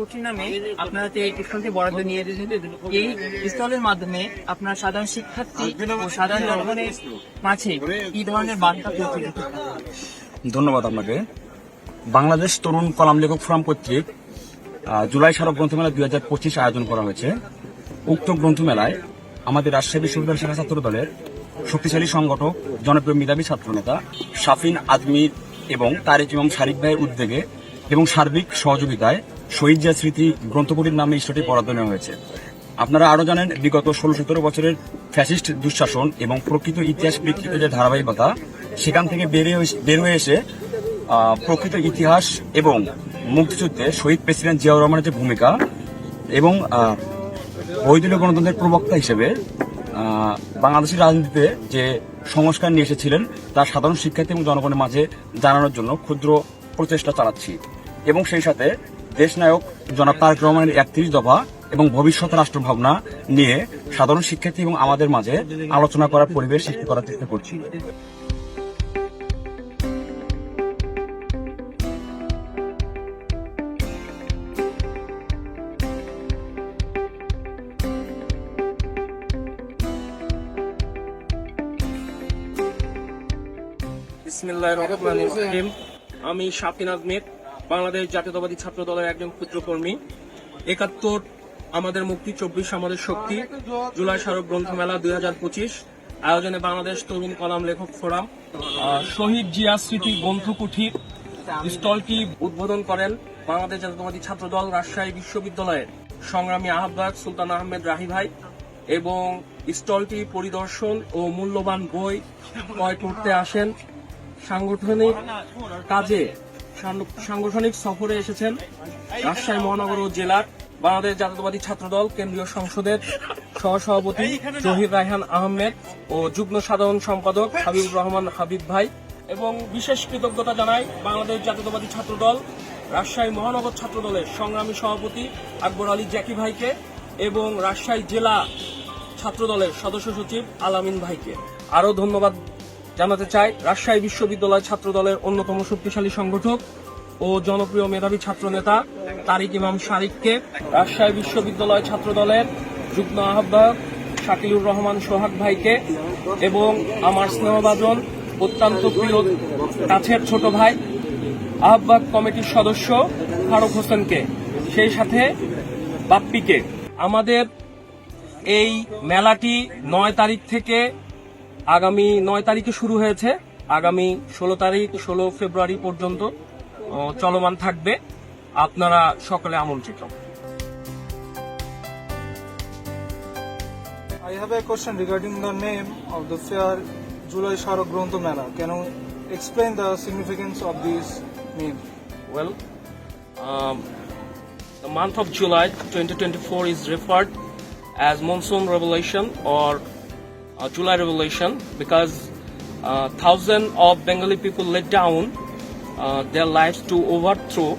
Coaching নামে আপনারা এই বরাদ্দ নিয়ে এই স্টলের মাধ্যমে আপনার সাধারণ শিক্ষার্থী ও সাধারণ জনগণের মাঝে কি ধরনের বার্তা পৌঁছে ধন্যবাদ আপনাকে। বাংলাদেশ তরুণ কলাম লেখক ফোরাম কর্তৃক জুলাই স্মারক গ্রন্থমেলা দুই হাজার পঁচিশ আয়োজন করা হয়েছে। উক্ত গ্রন্থমেলায় আমাদের রাজশাহী বিশ্ববিদ্যালয় শাখা ছাত্র দলের শক্তিশালী সংগঠক, জনপ্রিয় মেধাবী ছাত্রনেতা শাফিন আজমির এবং তারেক ইমাম শারিক ভাইয়ের উদ্যোগে এবং সার্বিক সহযোগিতায় শহীদ জিয়া স্মৃতি গ্রন্থকুটির নামে ইস্যুটি বরাদ্দ নেওয়া হয়েছে। আপনারা আরও জানেন, বিগত ষোলো সতেরো বছরের ফ্যাসিস্ট দুঃশাসন এবং প্রকৃত ইতিহাস বিকৃত যে ধারাবাহিকতা, সেখান থেকে বেরিয়ে বের হয়ে এসে প্রকৃত ইতিহাস এবং মুক্তিযুদ্ধে শহীদ প্রেসিডেন্ট জিয়াউর রহমানের যে ভূমিকা এবং বৈদলীয় গণতন্ত্রের প্রবক্তা হিসেবে বাংলাদেশের রাজনীতিতে যে সংস্কার নিয়ে এসেছিলেন, তা সাধারণ শিক্ষার্থী এবং জনগণের মাঝে জানানোর জন্য ক্ষুদ্র প্রচেষ্টা চালাচ্ছি। এবং সেই সাথে দেশনায়ক জনাব তারেক রহমানের একত্রিশ দফা এবং ভবিষ্যৎ রাষ্ট্র ভাবনা নিয়ে সাধারণ শিক্ষার্থী এবং আমাদের মাঝে আলোচনা করার পরিবেশ সৃষ্টি করার চেষ্টা করছি। আমি শাফিন আহমেদ বাংলাদেশ জাতীয়তাবাদী ছাত্র দলের একজন ক্ষুদ্র কর্মী। একাত্তর আমাদের মুক্তি, চব্বিশ আমাদের শক্তি। জুলাই স্মারক গ্রন্থমেলা দুই হাজার পঁচিশ। আয়োজনে বাংলাদেশ তরুণ কলাম লেখক ফোরাম শহীদ জিয়া স্মৃতি গ্রন্থকুঠির স্টলটি উদ্বোধন করেন বাংলাদেশ জাতীয়তাবাদী ছাত্র দল রাজশাহী বিশ্ববিদ্যালয়ের সংগ্রামী আহ্বায়ক সুলতান আহমেদ রাহি ভাই এবং স্টলটি পরিদর্শন ও মূল্যবান বই ক্রয় করতে আসেন। সাংগঠনিক কাজে সাংগঠনিক সফরে এসেছেন রাজশাহী মহানগর ও জেলার বাংলাদেশ জাতীয়তাবাদী ছাত্রদল কেন্দ্রীয় সংসদের সহসভাপতি জহির রায়হান আহমেদ ও যুগ্ম সাধারণ সম্পাদক হাবিবুর রহমান হাবিব ভাই এবং বিশেষ কৃতজ্ঞতা জানাই বাংলাদেশ জাতীয়তাবাদী ছাত্রদল রাজশাহী মহানগর ছাত্রদলের সংগ্রামী সভাপতি আকবর আলী জ্যাকি ভাইকে এবং রাজশাহী জেলা ছাত্রদলের সদস্য সচিব আলামিন ভাইকে। আরও ধন্যবাদ জানাতে চাই, রাজশাহী বিশ্ববিদ্যালয় ছাত্র দলের অন্যতম শক্তিশালী সংগঠক ও জনপ্রিয় মেধাবী ছাত্র নেতা তারিক ইমাম শারিককে রাজশাহী বিশ্ববিদ্যালয় ছাত্র দলের যুগ্ম আহ্বায়ক শাকিলুর রহমান সোহাগ ভাইকে এবং আমার স্নেহভাজন, অত্যন্ত প্রিয় কাছের ছোট ভাই, আহ্বায়ক কমিটির সদস্য ফারুক হোসেনকে, সেই সাথে বাপ্পিকে। আমাদের এই মেলাটি নয় তারিখ থেকে আগামী নয় তারিখে শুরু হয়েছে। আগামী ষোলো তারিখ ষোলো ফেব্রুয়ারি পর্যন্ত চলমান থাকবে। আপনারা সকলে আমন্ত্রিত। I question regarding the name of the fair July Smarak Grantha can explain the significance of this name well month of July twenty twenty four is referred as monsoon revelation or July revelation because uh, thousands of Bengali people let down uh, their lives to overthrow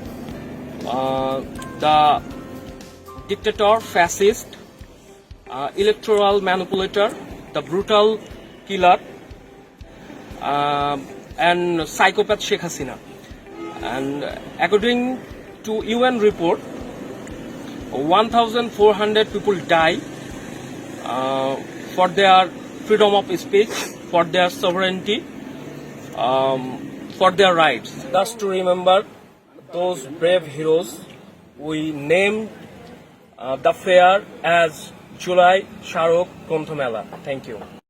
uh, the dictator, fascist, uh, electoral manipulator, the brutal killer, um and psychopath Sheikh Hasina. And according to UN report, 1,400 people die uh, for their freedom of speech, for their sovereignty, um, for their rights. Thus, to remember those brave heroes, we named uh, the fair as July Sharok Konthomela. Thank you.